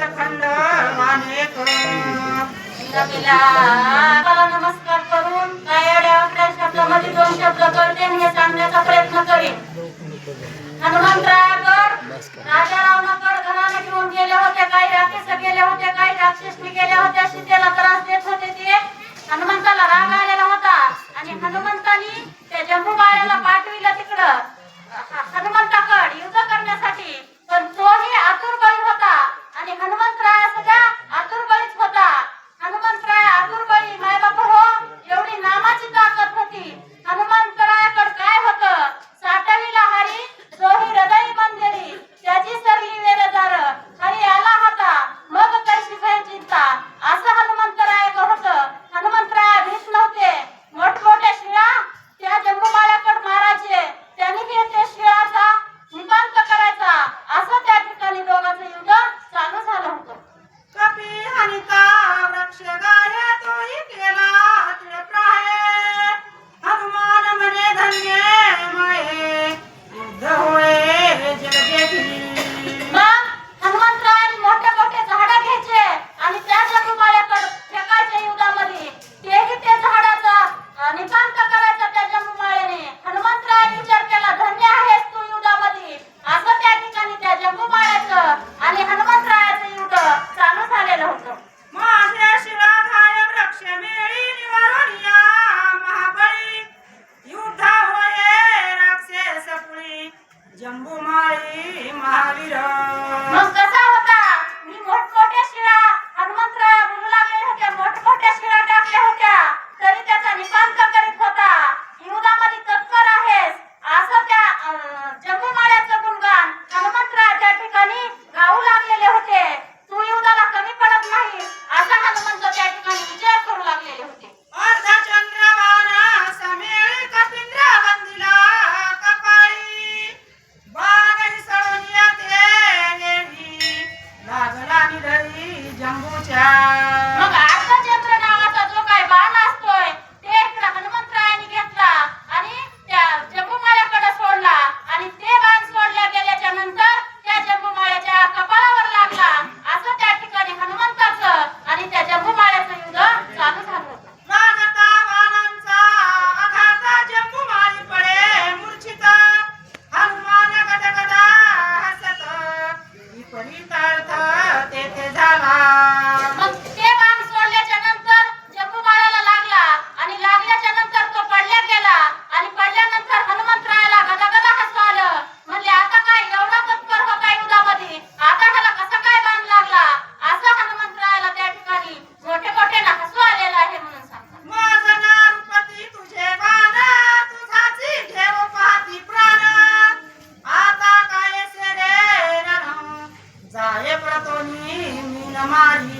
खंड नमस्कार करून काय प्रश्न दोन शब्द कळते हे सांगण्याचा प्रयत्न करेन. പറഞ്ഞ ¡Navidad! Sama.